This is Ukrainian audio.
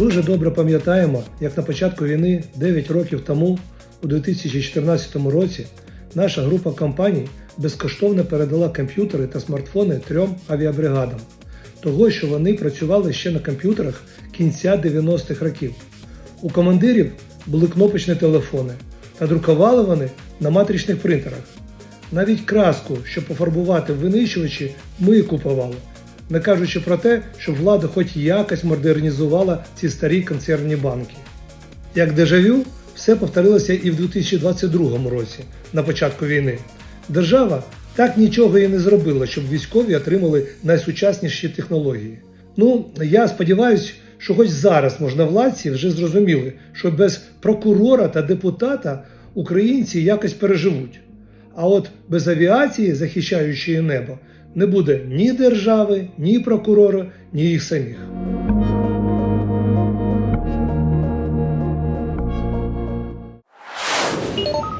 Дуже добре пам'ятаємо, як на початку війни 9 років тому, у 2014 році, наша група компаній безкоштовно передала комп'ютери та смартфони трьом авіабригадам, того, що вони працювали ще на комп'ютерах кінця 90-х років. У командирів були кнопочні телефони та друкували вони на матричних принтерах. Навіть краску, щоб пофарбувати винищувачі, ми купували, не кажучи про те, щоб влада хоч якось модернізувала ці старі консервні банки. Як дежавю, все повторилося і в 2022 році, на початку війни. Держава так нічого і не зробила, щоб військові отримали найсучасніші технології. Ну, я сподіваюся, що хоч зараз можновладці вже зрозуміли, що без прокурора та депутата українці якось переживуть. А от без авіації, захищаючої небо, не буде ні держави, ні прокурора, ні їх самих. you